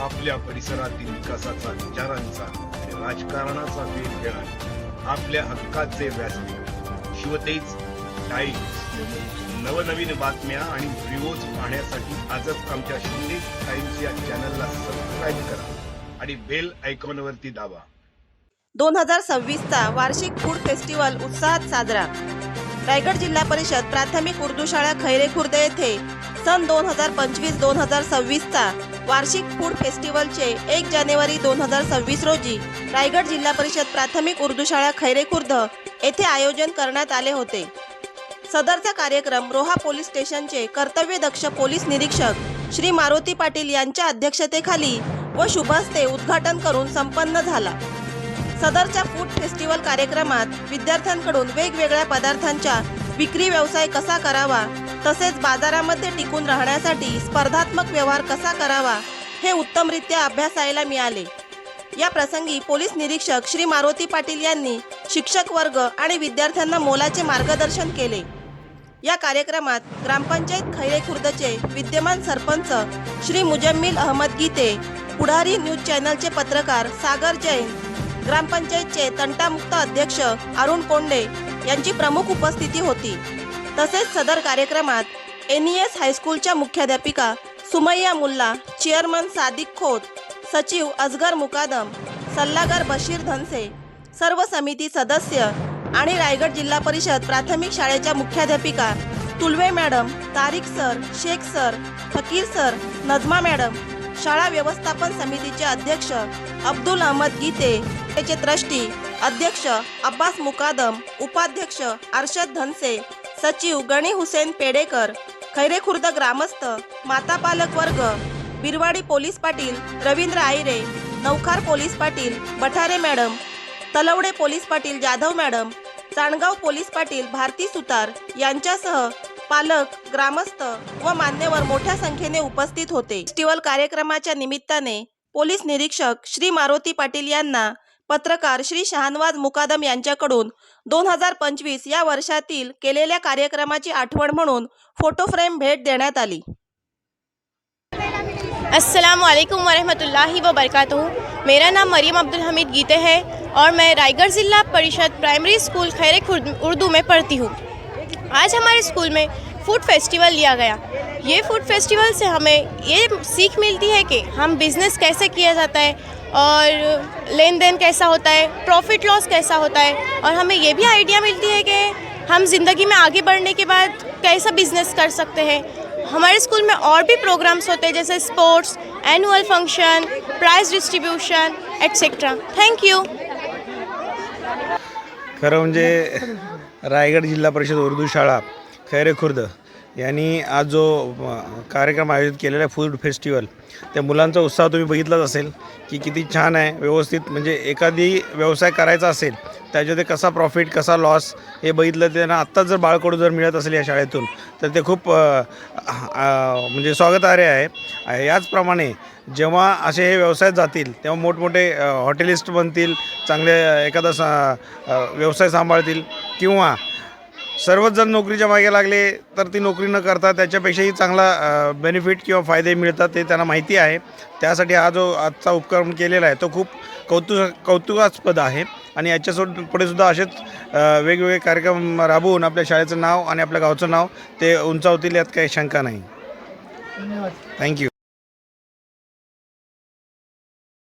आपल्या परिसरातील विकासाचा विचारांचा राजकारणाचा वेध घेणार आपल्या हक्काचे व्यासपीठ. शिवतेज टाईम्स नवनवीन बातम्या आणि व्हिडिओज पाहण्यासाठी आजच आमच्या शिवतेज टाईम्स या चॅनलला सबस्क्राईब करा आणि बेल आयकॉनवरती दाबा. दोन हजार सव्वीसचा वार्षिक फूड फेस्टिवल उत्साहात साजरा. रायगड जिल्हा परिषद प्राथमिक उर्दू शाळा खैरे खुर्द येथे सन दोन हजार पंचवीस दोन हजार सव्वीसचा वार्षिक फूड फेस्टिवलचे एक जानेवारी दोन हजार सव्वीस रोजी रायगड जिल्हा परिषद प्राथमिक उर्दू शाळा खैरे खुर्द येथे आयोजन करण्यात आले होते. सदरचा कार्यक्रम रोहा पोलीस स्टेशनचे कर्तव्यदक्ष पोलीस निरीक्षक श्री मारुती पाटील यांच्या अध्यक्षतेखाली व शुभहस्ते उद्घाटन करून संपन्न झाला. सदरच्या फूड फेस्टिवल कार्यक्रमात विद्यार्थ्यांकडून वेगवेगळ्या पदार्थांच्या विक्री व्यवसाय कसा करावा तसेच बाजारामध्ये टिकून राहण्यासाठी स्पर्धात्मक व्यवहार कसा करावा हे उत्तमरित्या अभ्यासायला मिळाले. या प्रसंगी पोलीस निरीक्षक श्री मारुती पाटील यांनी शिक्षक वर्ग आणि विद्यार्थ्यांना मोलाचे मार्गदर्शन केले. या कार्यक्रमात ग्रामपंचायत खैरे खुर्दचे विद्यमान सरपंच श्री मुजम्मिल अहमद गीते पुढारी न्यूज चॅनलचे पत्रकार सागर जैन ग्रामपंचायतचे तंटामुक्त अध्यक्ष अरुण कोंडे यांची प्रमुख उपस्थिती होती. तसेच सदर कार्यक्रमात एन ई एस हायस्कूलच्या मुख्याध्यापिका सुमय्या मुल्ला चेअरमन सादिक खोत सचिव अजगर मुकादम सल्लागार बशीर धनसे सर्व समिती सदस्य आणि रायगड जिल्हा परिषद प्राथमिक शाळेच्या मुख्याध्यापिका Tulve madam Tariq sir Shaikh sir Fakir sir Najma madam शाळा व्यवस्थापन समितीचे अध्यक्ष अब्दुल अहमद गीते त्याचे ट्रस्टी अध्यक्ष अब्बास मुकादम उपाध्यक्ष अर्षद धनसे सचिव गणी हुसेन पेडेकर खैरेखुर्द ग्रामस्थ माता पालक वर्ग Birwadi police patil Ravindra Aayre Naukhar police patil Bathare madam Talwade police patil Jadhav madam Changaon police patil Bharati Sutar यांच्यासह पालक ग्रामस्थ व मान्यवर मोठ्या संख्येने उपस्थित होते. फेस्टिवल कार्यक्रमाच्या निमित्ताने पोलीस निरीक्षक श्री मारुती पाटील यांना पत्रकार श्री शहानवाज मुकादम यांच्याकडून दोन हजार पंचवीस या वर्षातील केलेल्या कार्यक्रमाची आठवण म्हणून फोटो फ्रेम भेट देण्यात आली. अस्सलाम वालेकुम वरहमतुल्लाहि व बरकातुहू मेरा नाम मरियम अब्दुल हमीद गीते है और मैं रायगढ़ ज़िला परिषद प्राइमरी स्कूल खैरे खुर्द उर्दू में पढ़ती हूँ। आज हमारे स्कूल में फूड फेस्टिवल लिया गया। ये फूड फेस्टिवल से हमें ये सीख मिलती है कि हम बिज़नेस कैसे किया जाता है और लेन देन कैसा होता है प्रॉफिट लॉस कैसा होता है, और हमें ये भी आइडिया मिलती है कि हम ज़िंदगी में आगे बढ़ने के बाद कैसा बिज़नेस कर सकते हैं। हमारे स्कूल में और भी प्रोग्राम्स होते हैं, जैसे sports annual function prize distribution etcetera thank you खरं म्हणजे रायगड जिल्हा परिषद उर्दू शाळा, खैरे खुर्द? यांनी आज जो कार्यक्रम आयोजित केलेला आहे फूड फेस्टिवल त्या मुलांचा उत्साह तुम्ही बघितलाच असेल की किती छान आहे. व्यवस्थित म्हणजे एखादी व्यवसाय करायचा असेल त्याच्यामध्ये कसा प्रॉफिट कसा लॉस हे बघितलं त्यांना आत्ताच जर बाळकडू जर मिळत असेल या शाळेतून तर ते खूप म्हणजे स्वागतार्ह आहे. याचप्रमाणे जेव्हा असे हे व्यवसायात जातील तेव्हा मोठमोठे हॉटेलिस्ट बनतील चांगले एखादा सा व्यवसाय सांभाळतील किंवा सर्वच जण नोकरीच्या मागे लागले तर ती नोकरी न करता त्याच्यापेक्षाही चांगला बेनिफिट किंवा फायदे मिळतात ते त्यांना माहिती आहे. त्यासाठी हा जो आजचा उपक्रम केलेला आहे तो खूप कौतुक कौतुकास्पद आहे. आणि याच्यासोबत पुढे सुद्धा असेच वेगवेगळे कार्यक्रम राबवून आपल्या शाळेचं नाव आणि आपल्या गावचं नाव ते उंचावतील यात काही शंका नाही. थँक्यू